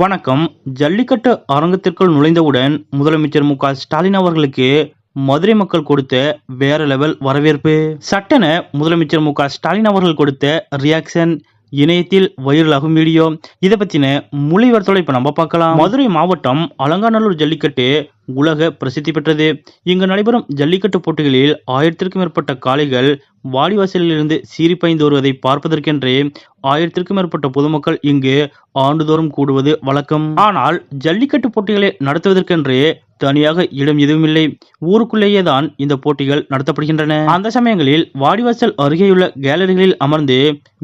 வணக்கம். ஜல்லிக்கட்டு அரங்கத்திற்குள் நுழைந்தவுடன் முதலமைச்சர் மு ஸ்டாலின் அவர்களுக்கு மதுரை மக்கள் கொடுத்த வேற லெவல் வரவேற்பு. சட்டென முதலமைச்சர் மு ஸ்டாலின் அவர்கள் கொடுத்த ரியாக்ஷன் இணையத்தில் வைரலாகும் வீடியோ. இதை பத்தின முழு விவரத்தோட இப்ப நம்ம பார்க்கலாம். மதுரை மாவட்டம் அலங்காநல்லூர் ஜல்லிக்கட்டு உலக பிரசித்தி பெற்றது. இங்கு நடைபெறும் ஜல்லிக்கட்டு போட்டிகளில் ஆயிரத்திற்கும் மேற்பட்ட காளைகள் வாடிவாசலிலிருந்து சீறி வருவதை பார்ப்பதற்கென்றே ஆயிரத்திற்கும் மேற்பட்ட பொதுமக்கள் இங்கு ஆண்டுதோறும் கூடுவது வழக்கம். ஆனால் ஜல்லிக்கட்டு போட்டிகளை நடத்துவதற்கென்றே தனியாக இடம் எதுவுமில்லை. ஊருக்குள்ளேயே தான் இந்த போட்டிகள் நடத்தப்படுகின்றன. அந்த சமயங்களில் வாடிவாசல் அருகேயுள்ள கேலரிகளில் அமர்ந்து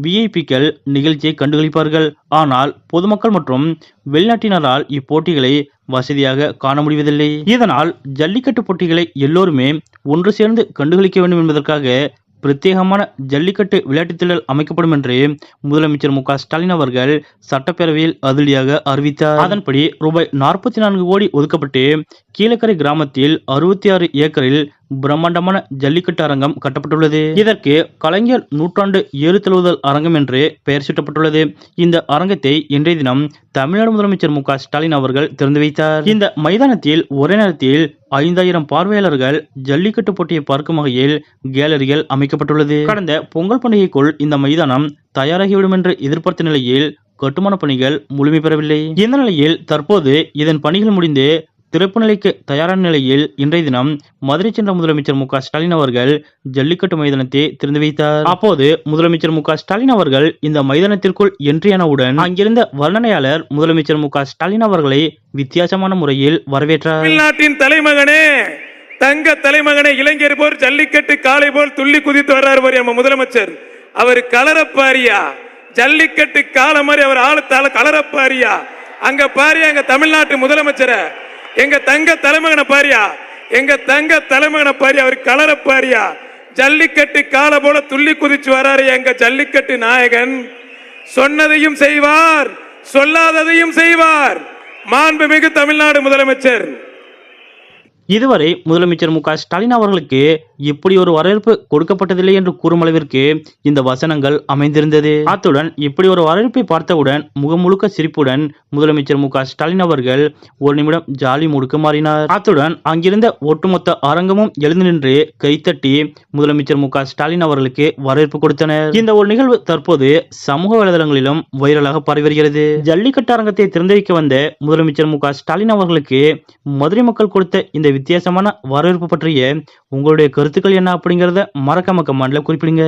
விஐபிக்கள் நிகழ்ச்சியை கண்டுகளிப்பார்கள். ஆனால் பொதுமக்கள் மற்றும் வெளிநாட்டினரால் இப்போட்டிகளை வசதியாக காண முடிவதில்லை. இதனால் ஜல்லிக்கட்டு போட்டிகளை எல்லோருமே ஒன்று சேர்ந்து கண்டுகளிக்க வேண்டும் என்பதற்காக பிரத்யேகமான ஜல்லிக்கட்டு விளையாட்டுத் திடல் அமைக்கப்படும் என்று முதலமைச்சர் மு க ஸ்டாலின் அவர்கள் சட்டப்பேரவையில் அதிரடியாக அறிவித்தார். அதன்படி ரூபாய் நாற்பத்தி நான்கு கோடி ஒதுக்கப்பட்டு கீழக்கரை கிராமத்தில் அறுபத்தி ஆறு ஏக்கரில் பிரம்மாண்டமான ஜல்லிக்கட்டு அரங்கம் கட்டப்பட்டுள்ளது. இதற்கு கலைஞர் நூற்றாண்டு ஏறு தழுவுதல் அரங்கம் என்று பெயர் சூட்டப்பட்டுள்ளது. இந்த அரங்கத்தை இன்றைய தினம் தமிழ்நாடு முதலமைச்சர் மு க ஸ்டாலின் அவர்கள் திறந்து வைத்தார். இந்த மைதானத்தில் ஒரே நேரத்தில் ஐந்தாயிரம் பார்வையாளர்கள் ஜல்லிக்கட்டு போட்டியை பார்க்கும் வகையில் கேலரிகள் அமைக்கப்பட்டுள்ளது. கடந்த பொங்கல் பண்டிகைக்குள் இந்த மைதானம் தயாராகிவிடும் என்று எதிர்பார்த்த நிலையில் கட்டுமான பணிகள் முழுமை பெறவில்லை. இந்த நிலையில் தற்போது இதன் பணிகள் முடிந்து திறப்பு நிலைக்கு தயாரான நிலையில் இன்றைய தினம் மதுரை சென்ற முதலமைச்சர் மு ஸ்டாலின் அவர்கள் ஜல்லிக்கட்டு மைதானத்தை திறந்து வைத்தார். அப்போது முதலமைச்சர் மு ஸ்டாலின் அவர்கள் இந்த மைதானத்திற்குள் என்றியானவுடன் அங்கிருந்த வர்ணனையாளர் முதலமைச்சர் மு ஸ்டாலின் அவர்களை வித்தியாசமான முறையில் வரவேற்றார். தமிழ்நாட்டின் தலைமகனே தங்க தலைமகனே இளைஞர் போல் ஜல்லிக்கட்டு காளை போல் துள்ளி குதித்து வர்றார் பாரு நம்ம முதலமைச்சர். அவர் கலரப்பாரியா ஜல்லிக்கட்டு காலை மாதிரி அவர் ஆளத்தால கலரப்பாரியா அங்க பாரியா அங்க தமிழ்நாட்டு முதலமைச்சரை. எங்க தங்க தலைமகனை பாரியா? எங்க தங்க தலைமகனை பாரியா? அவர் கலரப்பாரியா ஜல்லிக்கட்டு காலை போல துள்ளி குதிச்சு வராரு எங்க ஜல்லிக்கட்டு நாயகன். சொன்னதையும் செய்வார் சொல்லாததையும் செய்வார். மாண்புமிகு தமிழ்நாடு முதலமைச்சர். இதுவரை முதலமைச்சர் மு ஸ்டாலின் அவர்களுக்கு இப்படி ஒரு வரவேற்பு கொடுக்கப்பட்டதில்லை என்று கூறும் அளவிற்கு இந்த வசனங்கள் அமைந்திருந்தது. அத்துடன் இப்படி ஒரு வரவேற்பை பார்த்தவுடன் முகமுழுக்க சிரிப்புடன் முதலமைச்சர் மு ஸ்டாலின் அவர்கள் ஒரு நிமிடம் ஜாலி முடுக்க மாறினார். அத்துடன் அங்கிருந்த ஒட்டுமொத்த அரங்கமும் எழுந்து நின்று கைத்தட்டி முதலமைச்சர் மு ஸ்டாலின் அவர்களுக்கு வரவேற்பு கொடுத்தனர். இந்த ஒரு நிகழ்வு தற்போது சமூக வலைதளங்களிலும் வைரலாக பரவி வருகிறது. ஜல்லிக்கட்டு அரங்கத்தை திறந்து வைக்க வந்த முதலமைச்சர் மு ஸ்டாலின் அவர்களுக்கு மதுரை மக்கள் கொடுத்த இந்த வித்தியாசமான வரவேற்பு பற்றிய உங்களுடைய கருத்துக்கள் என்ன அப்படிங்கிறத மறக்காம கமெண்ட்ல குறிப்பிடுங்க.